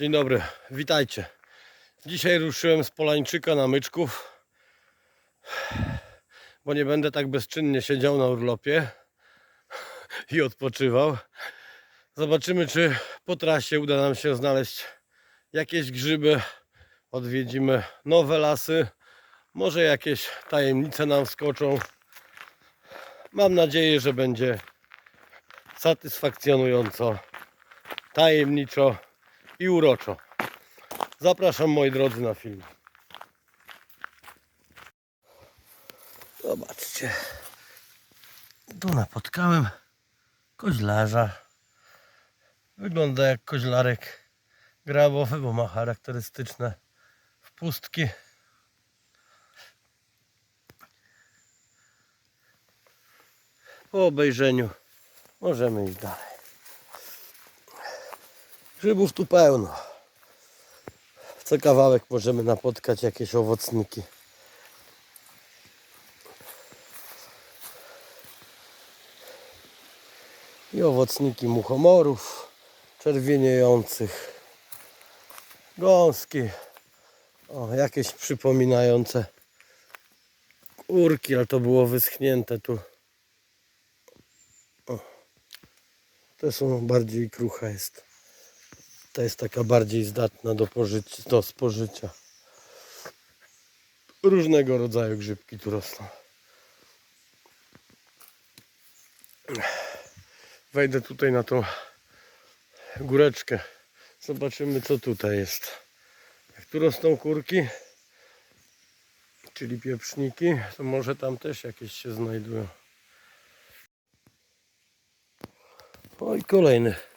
Dzień dobry, witajcie. Dzisiaj ruszyłem z Polańczyka na Myczków, bo nie będę tak bezczynnie siedział na urlopie i odpoczywał. Zobaczymy, czy po trasie uda nam się znaleźć jakieś grzyby. Odwiedzimy nowe lasy, może jakieś tajemnice nam skoczą. Mam nadzieję, że będzie satysfakcjonująco, tajemniczo i uroczo. Zapraszam moi drodzy na film. Zobaczcie. Tu napotkałem koźlarza. Wygląda jak koźlarek grabowy, bo ma charakterystyczne wpustki. Po obejrzeniu możemy iść dalej. Grzybów tu pełno. Co kawałek możemy napotkać jakieś owocniki. I owocniki muchomorów, czerwieniejących, gąski, o, jakieś przypominające urki, ale to było wyschnięte tu. O. Te są bardziej krucha jest. Ta jest taka bardziej zdatna do, do spożycia. Różnego rodzaju grzybki tu rosną. Wejdę tutaj na tą góreczkę. Zobaczymy co tutaj jest. Jak tu rosną kurki, czyli pieprzniki, to może tam też jakieś się znajdują. O i kolejny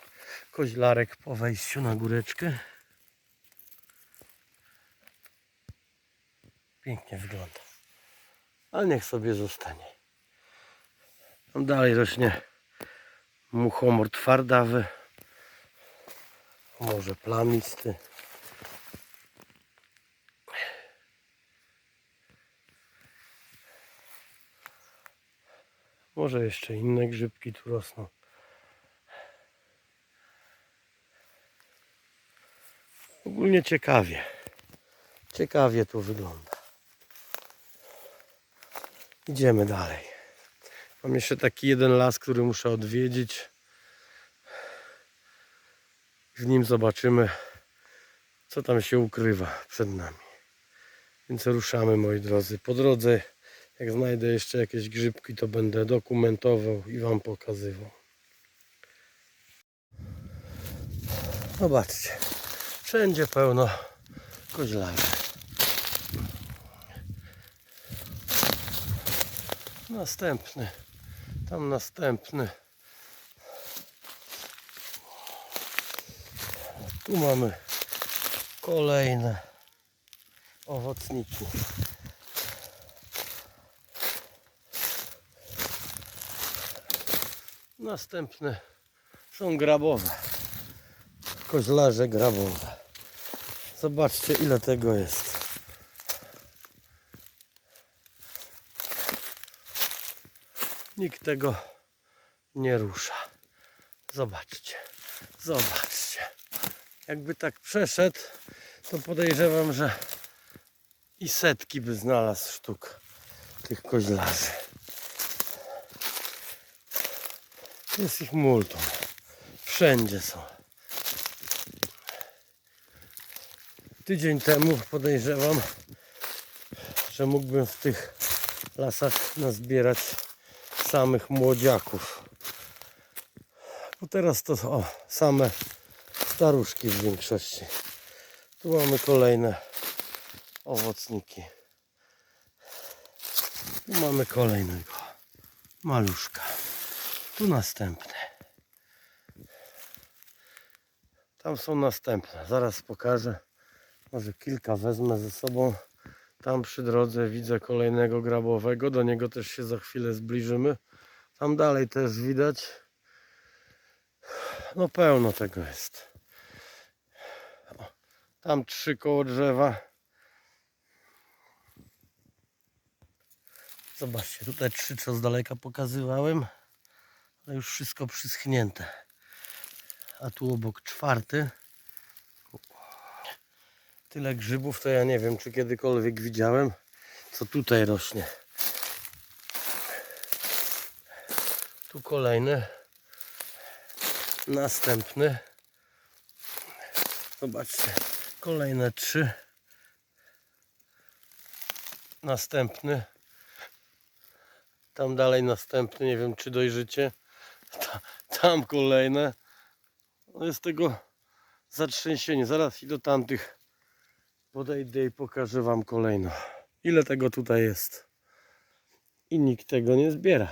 koźlarek po wejściu na góreczkę. Pięknie wygląda. Ale niech sobie zostanie. Tam dalej rośnie muchomor twardawy. Może plamisty. Może jeszcze inne grzybki tu rosną. Ogólnie ciekawie. Ciekawie tu wygląda. Idziemy dalej. Mam jeszcze taki jeden las, który muszę odwiedzić. W nim zobaczymy, co tam się ukrywa przed nami. Więc ruszamy, moi drodzy. Po drodze, jak znajdę jeszcze jakieś grzybki, to będę dokumentował i Wam pokazywał. Zobaczcie. Wszędzie pełno koźlarzy. Następny. Tam następny. Tu mamy kolejne owocniki. Następne są grabowe. Koźlarze grabowe. Zobaczcie ile tego jest. Nikt tego nie rusza. Zobaczcie. Zobaczcie. Jakby tak przeszedł, to podejrzewam, że i setki by znalazł sztuk tych koźlarzy. Jest ich multum. Wszędzie są. Tydzień temu podejrzewam, że mógłbym w tych lasach nazbierać samych młodziaków. Bo teraz to o, same staruszki w większości. Tu mamy kolejne owocniki. Tu mamy kolejnego maluszka. Tu następny. Tam są następne. Zaraz pokażę. Może kilka wezmę ze sobą. Tam przy drodze widzę kolejnego grabowego. Do niego też się za chwilę zbliżymy. Tam dalej też widać. No pełno tego jest. Tam trzy koło drzewa. Zobaczcie, tutaj trzy, co z daleka pokazywałem. Ale już wszystko przyschnięte. A tu obok czwarty. Tyle grzybów to ja nie wiem, czy kiedykolwiek widziałem, co tutaj rośnie. Tu kolejny. Następny. Zobaczcie. Kolejne trzy. Następny. Tam dalej następny. Nie wiem, czy dojrzycie. Ta, tam kolejne. No jest tego zatrzęsienie. Zaraz i do tamtych podejdę i pokażę Wam kolejno. Ile tego tutaj jest. I nikt tego nie zbiera.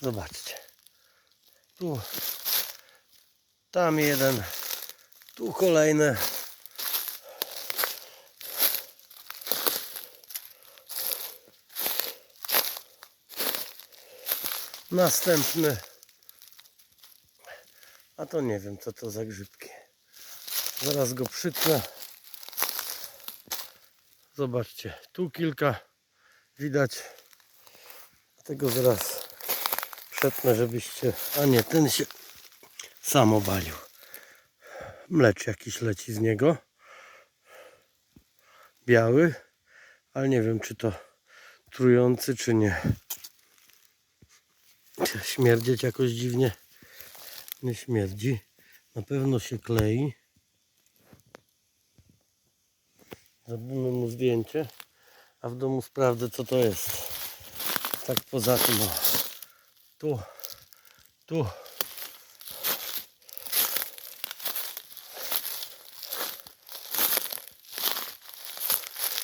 Zobaczcie. Tu. Tam jeden. Tu kolejne. Następny. A to nie wiem co to za grzybki. Zaraz go przytnę. Zobaczcie, tu kilka widać. Tego zaraz przetnę, żebyście... A nie, ten się sam obalił. Mlecz jakiś leci z niego. Biały, ale nie wiem czy to trujący czy nie. Śmierdzieć jakoś dziwnie nie śmierdzi. Na pewno się klei. Zrobimy mu zdjęcie, a w domu sprawdzę co to jest. Tak poza tym, o. tu, tu.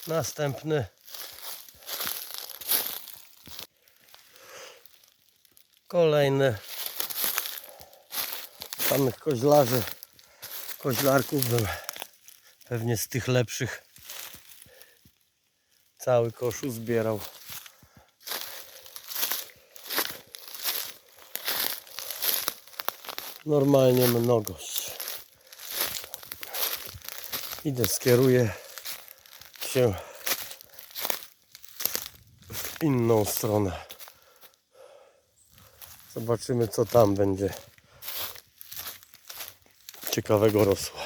Następny. Kolejny. Samych koźlarzy, koźlarków bym pewnie z tych lepszych cały koszu zbierał. Normalnie mnogość. Idę, skieruję się w inną stronę. Zobaczymy co tam będzie ciekawego rosło.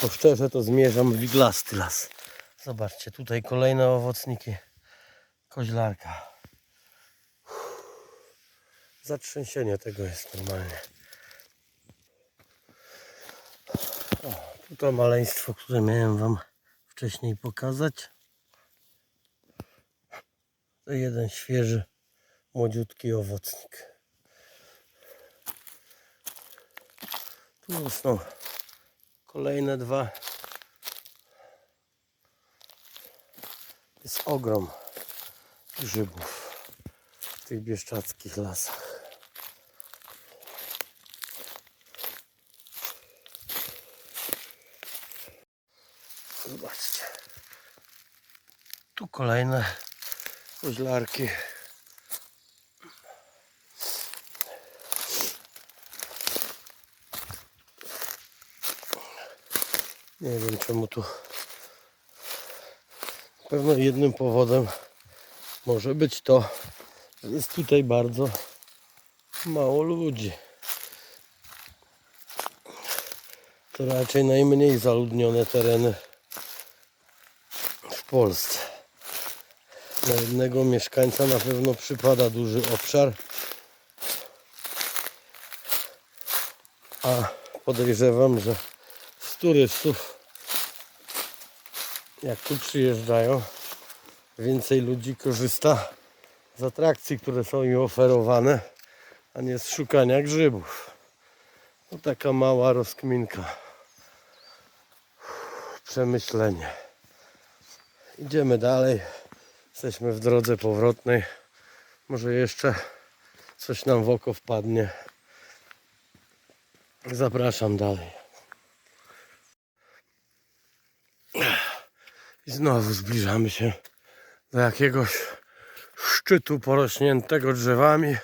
To szczerze to zmierzam w iglasty las. Zobaczcie, tutaj kolejne owocniki koźlarka. Zatrzęsienie tego jest normalnie. O, to maleństwo, które miałem Wam wcześniej pokazać. To jeden świeży, młodziutki owocnik. Tu rosną kolejne dwa. Jest ogrom grzybów w tych bieszczadzkich lasach. Zobaczcie. Tu kolejne koźlarki. Nie wiem czemu tu. Pewno jednym powodem może być to, że jest tutaj bardzo mało ludzi. To raczej najmniej zaludnione tereny w Polsce. Na jednego mieszkańca na pewno przypada duży obszar. A podejrzewam, że z turystów, jak tu przyjeżdżają, więcej ludzi korzysta z atrakcji, które są im oferowane, a nie z szukania grzybów. No taka mała rozkminka. Przemyślenie. Idziemy dalej. Jesteśmy w drodze powrotnej. Może jeszcze coś nam w oko wpadnie. Zapraszam dalej. I znowu zbliżamy się do jakiegoś szczytu porośniętego drzewami.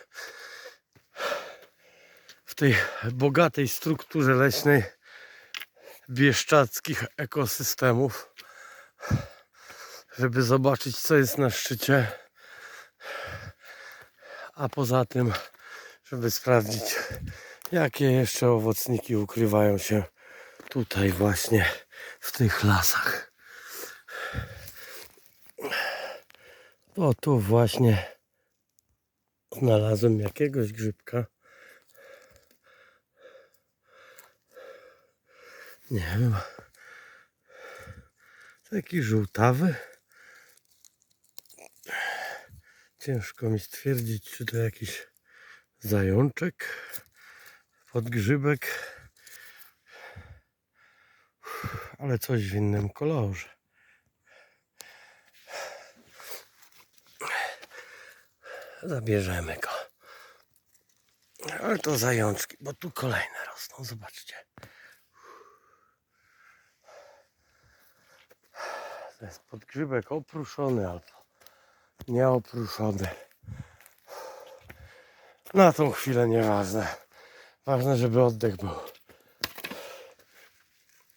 W tej bogatej strukturze leśnej bieszczadzkich ekosystemów, żeby zobaczyć, co jest na szczycie. A poza tym, żeby sprawdzić, jakie jeszcze owocniki ukrywają się tutaj właśnie w tych lasach. O tu właśnie znalazłem jakiegoś grzybka. Nie wiem. Taki żółtawy. Ciężko mi stwierdzić, czy to jakiś zajączek, podgrzybek, ale coś w innym kolorze. Zabierzemy go. Ale to zajączki, bo tu kolejne rosną, zobaczcie. To jest podgrzybek opruszony albo nieopruszony. Na tą chwilę nieważne. Ważne, żeby oddech był.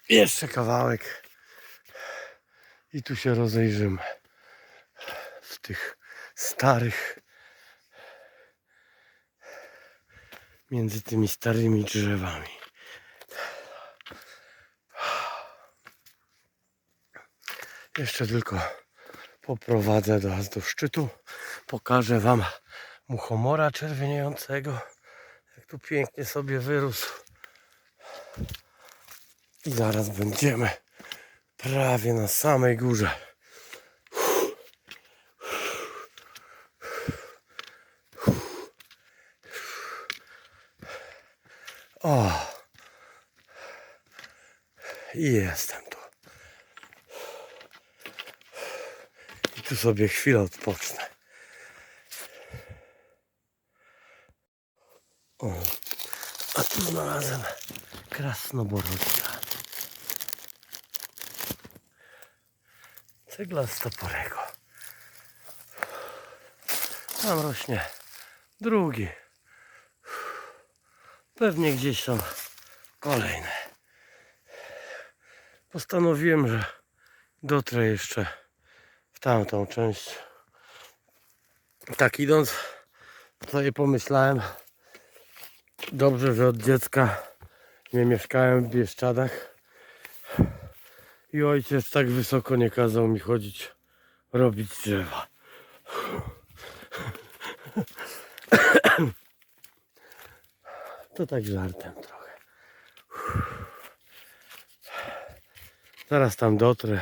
Jeszcze kawałek. I tu się rozejrzymy. W tych starych. Między tymi starymi drzewami. Jeszcze tylko poprowadzę do, do szczytu. Pokażę Wam muchomora czerwieniejącego. Jak tu pięknie sobie wyrósł. I zaraz będziemy prawie na samej górze. O! I jestem tu. I tu sobie chwilę odpocznę. O, a tu znalazłem krasnoborodka. Cegla z toporego. Tam rośnie drugi. Pewnie gdzieś są kolejne. Postanowiłem, że dotrę jeszcze w tamtą część. Tak idąc, sobie pomyślałem, dobrze, że od dziecka nie mieszkałem w Bieszczadach i ojciec tak wysoko nie kazał mi chodzić robić drzewa. To tak żartem trochę. Zaraz tam dotrę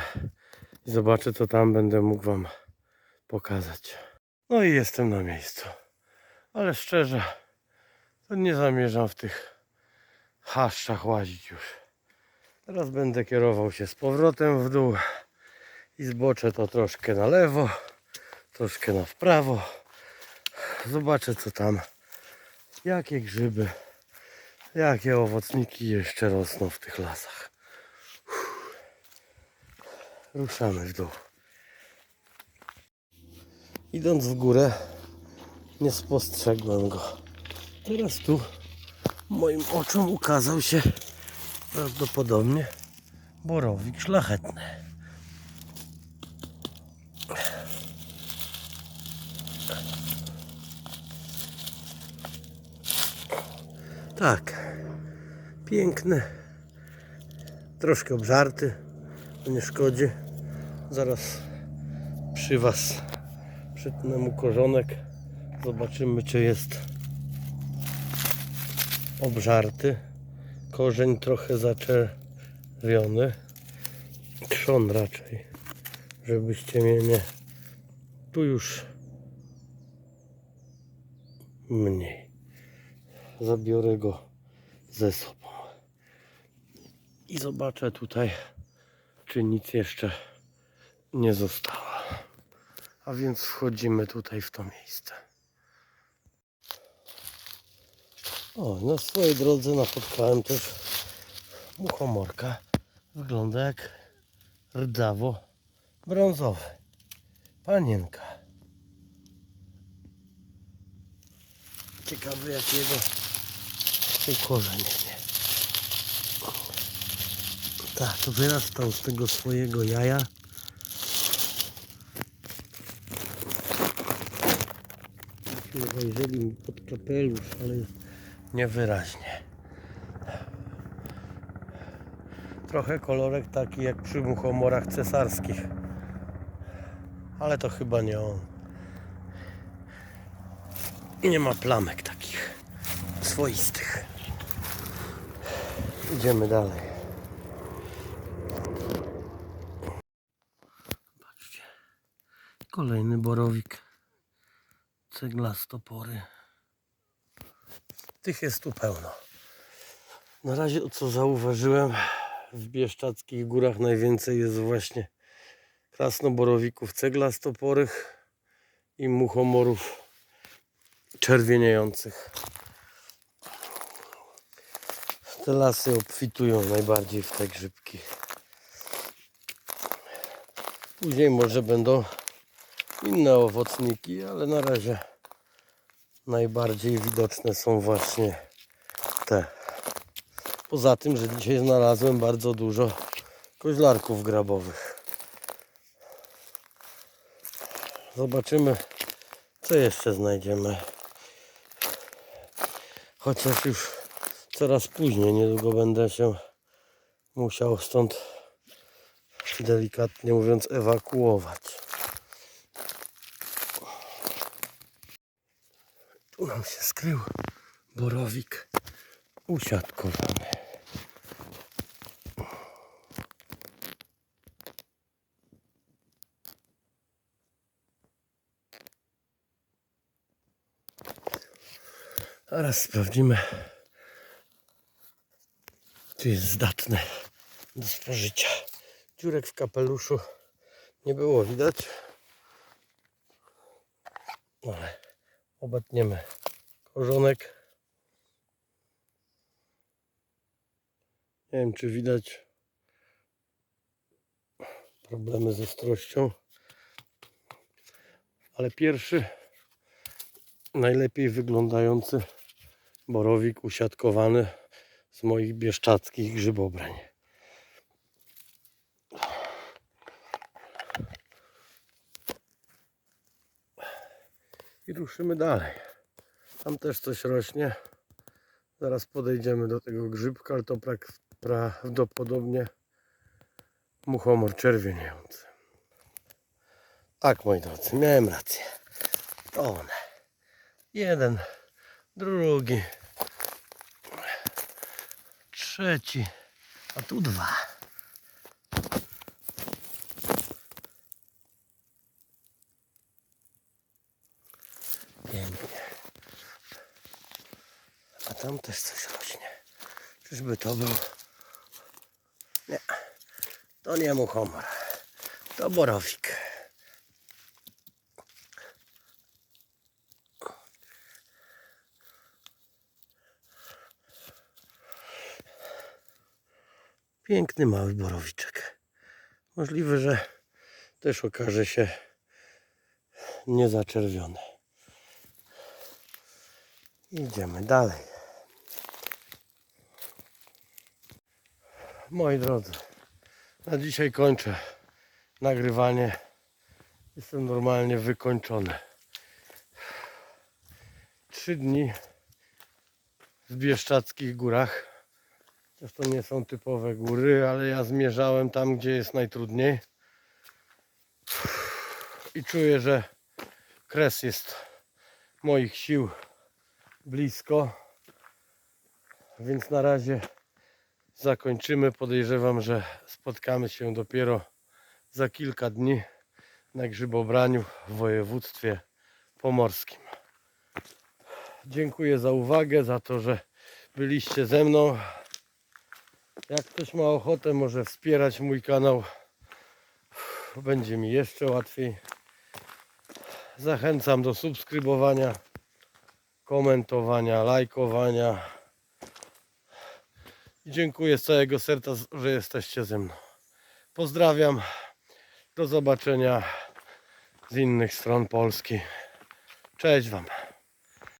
i zobaczę co tam będę mógł wam pokazać. No i jestem na miejscu. Ale szczerze, to nie zamierzam w tych chaszczach łazić już. Teraz będę kierował się z powrotem w dół i zboczę to troszkę na lewo, troszkę na w prawo. Zobaczę co tam, jakie grzyby, jakie owocniki jeszcze rosną w tych lasach. Ruszamy w dół. Idąc w górę, nie spostrzegłem go. Teraz tu moim oczom ukazał się prawdopodobnie borowik szlachetny. Tak, piękny, troszkę obżarty, nie szkodzi. Zaraz przy Was przytnę mu korzonek, zobaczymy czy jest obżarty. Korzeń trochę zaczerwiony. Trzon raczej, żebyście mnie nie... Tu już mniej. Zabiorę go ze sobą. I zobaczę tutaj, czy nic jeszcze nie zostało. A więc wchodzimy tutaj w to miejsce. O, na swojej drodze napotkałem też muchomorka. Wygląda jak rdzawo brązowy. Panienka. Ciekawy jakiego ukorzenienie. Tak, to wyrastał z tego swojego jaja. Wejrzeli mi pod kapelusz, ale niewyraźnie. Trochę kolorek taki jak przy muchomorach cesarskich. Ale to chyba nie on. Nie ma plamek takich swoistych. Idziemy dalej. Kolejny borowik. Ceglastopory. Tych jest tu pełno. Na razie co zauważyłem, w Bieszczadzkich górach najwięcej jest właśnie krasnoborowików ceglastoporych i muchomorów czerwieniejących. Te lasy obfitują najbardziej w te grzybki. Później może będą inne owocniki, ale na razie najbardziej widoczne są właśnie te. Poza tym, że dzisiaj znalazłem bardzo dużo koźlarków grabowych. Zobaczymy, co jeszcze znajdziemy. Chociaż już coraz później, niedługo będę się musiał stąd delikatnie mówiąc ewakuować. Tu nam się skrył borowik usiadkowany. Teraz sprawdzimy, czy jest zdatny do spożycia. Dziurek w kapeluszu nie było widać, ale obetniemy korzonek. Nie wiem, czy widać problemy z ostrością, ale pierwszy, najlepiej wyglądający borowik usiadkowany z moich bieszczadzkich grzybobrań. I ruszymy dalej. Tam też coś rośnie. Zaraz podejdziemy do tego grzybka, ale to prawdopodobnie muchomor czerwieniający. Tak, moi drodzy, miałem rację. To one. Jeden, drugi, trzeci, a tu dwa. Tam też coś rośnie. Czyżby to był? Nie. To nie muchomor. To borowik. Piękny mały borowiczek. Możliwe, że też okaże się niezaczerwiony. Idziemy dalej. Moi drodzy, na dzisiaj kończę nagrywanie. Jestem normalnie wykończony. Trzy dni w Bieszczadzkich górach. To nie są typowe góry, ale ja zmierzałem tam, gdzie jest najtrudniej. I czuję, że kres jest moich sił blisko. Więc na razie zakończymy. Podejrzewam, że spotkamy się dopiero za kilka dni na grzybobraniu w województwie pomorskim. Dziękuję za uwagę, za to, że byliście ze mną. Jak ktoś ma ochotę, może wspierać mój kanał. Będzie mi jeszcze łatwiej. Zachęcam do subskrybowania, komentowania, lajkowania. I dziękuję z całego serca, że jesteście ze mną. Pozdrawiam. Do zobaczenia z innych stron Polski. Cześć Wam.